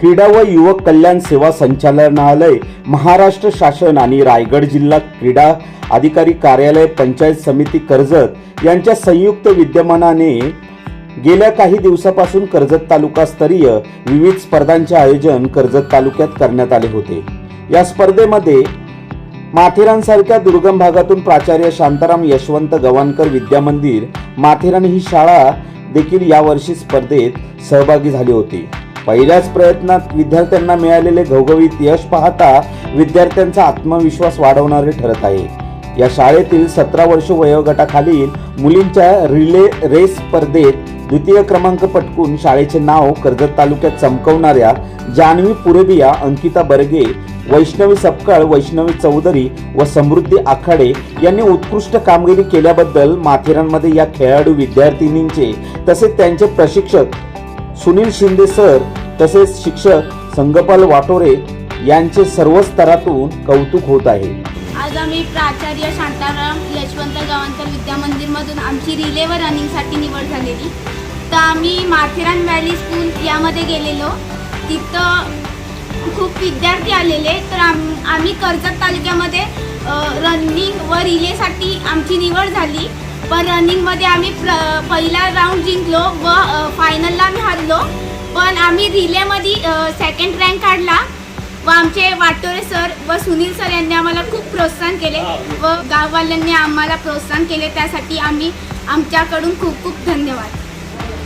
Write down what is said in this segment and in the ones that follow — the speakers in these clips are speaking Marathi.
क्रीडा व युवक कल्याण सेवा संचालनालय महाराष्ट्र शासन आणि रायगड जिल्हा क्रीडा अधिकारी कार्यालय पंचायत समिती कर्जत यांच्या संयुक्त विद्यमानाने गेल्या काही दिवसापासून कर्जत तालुकास्तरीय विविध स्पर्धांचे आयोजन कर्जत तालुक्यात करण्यात आले होते. या स्पर्धेमध्ये माथेरानसारख्या दुर्गम भागातून प्राचार्य शांताराम यशवंत गवाणकर विद्यामंदिर माथेरान ही शाळा देखील यावर्षी स्पर्धेत सहभागी झाली होती. पहिल्याच प्रयत्नात विद्यार्थ्यांना मिळालेले घवघवीत यश पाहता विद्यार्थ्यांचा आत्मविश्वास वाढवणारे ठरत आहे. या शाळेतील सतरा वर्ष वयोगटाखालील मुलींच्या रिले रेस स्पर्धेत द्वितीय क्रमांक पटकून शाळेचे नाव कर्जत तालुक्यात चमकवणाऱ्या जान्हवी पुरेबिया अंकिता बर्गे वैष्णवी सपकाळ वैष्णवी चौधरी व समृद्धी आखाडे यांनी उत्कृष्ट कामगिरी केल्याबद्दल माथेरानमध्ये या खेळाडू विद्यार्थिनींचे तसेच त्यांचे प्रशिक्षक सुनील शिंदे सर तसेच शिक्षक संगपाल वाटोरे यांचे सर्व स्तरातून कौतुक होत आहे. आज आम्ही प्राचार्य शांताराम यशवंत गावंकर विद्यामंदिरमधून आमची रिले व रनिंगसाठी निवड झालेली. तर आम्ही माथेरान व्हॅली स्कूल यामध्ये गेलेलो. तिथं खूप विद्यार्थी आलेले. तर आम आम्ही कर्जत तालुक्यामध्ये रनिंग व रिलेसाठी आमची निवड झाली. पण रनिंगमध्ये आम्ही प्र पहिला राऊंड जिंकलो व फायनलला आम्ही हरलो. पण आम्ही रिलेमध्ये सेकंड रँक काढला. व आमचे वाटोरे सर व सुनील सर यांनी आम्हाला खूप प्रोत्साहन केले. व गाववाल्यांनी आम्हाला प्रोत्साहन केले. त्यासाठी आम्ही आमच्याकडून खूप खूप धन्यवाद.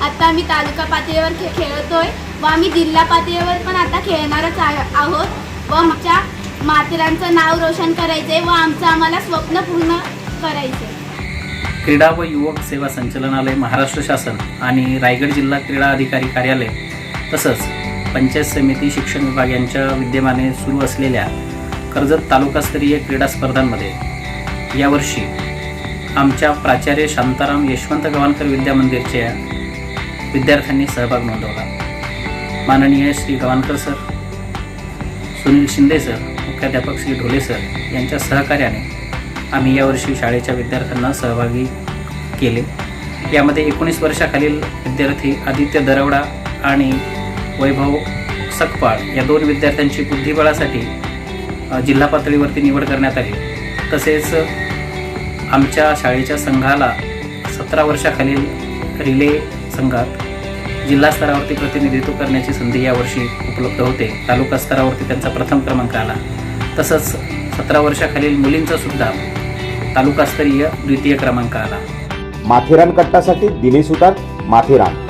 आता आम्ही तालुका पातळीवर खे खेळतोय. व आम्ही जिल्हा पातळीवर पण आता खेळणारच आहोत. व आमच्या माथेरानचं नाव रोशन करायचे व आमचं आम्हाला स्वप्न पूर्ण करायचे क्रीडा व युवक सेवा संचालनालय महाराष्ट्र शासन आणि रायगड जिल्हा क्रीडा अधिकारी कार्यालय तसंच पंचायत समिती शिक्षण विभाग यांच्या विद्यमाने सुरू असलेल्या कर्जत तालुकास्तरीय क्रीडा स्पर्धांमध्ये यावर्षी आमच्या प्राचार्य शांताराम यशवंत गवाणकर विद्यामंदिरच्या विद्यार्थ्यांनी सहभाग नोंदवला. माननीय श्री गवाणकर सर सुनील शिंदे सर मुख्याध्यापक श्री ढोले सर यांच्या सहकार्याने आम्ही यावर्षी शाळेच्या विद्यार्थ्यांना सहभागी केले. यामध्ये एकोणीस वर्षाखालील विद्यार्थी आदित्य दरवडा आणि वैभव सकपाळ या दोन विद्यार्थ्यांची बुद्धिबळासाठी जिल्हा पातळीवरती निवड करण्यात आली. तसेच आमच्या शाळेच्या संघाला सतरा वर्षाखालील रिले संघात जिल्हा स्तरावरती प्रतिनिधित्व करण्याची संधी यावर्षी उपलब्ध होते. तालुका स्तरावरती त्यांचा प्रथम क्रमांक आला. तसंच सतरा वर्षाखालील मुलींचा सुद्धा तालुकास्तरीय द्वितीय क्रमांक आला. माथेरान कट्टासाठी दिनेश उतार माथेरान.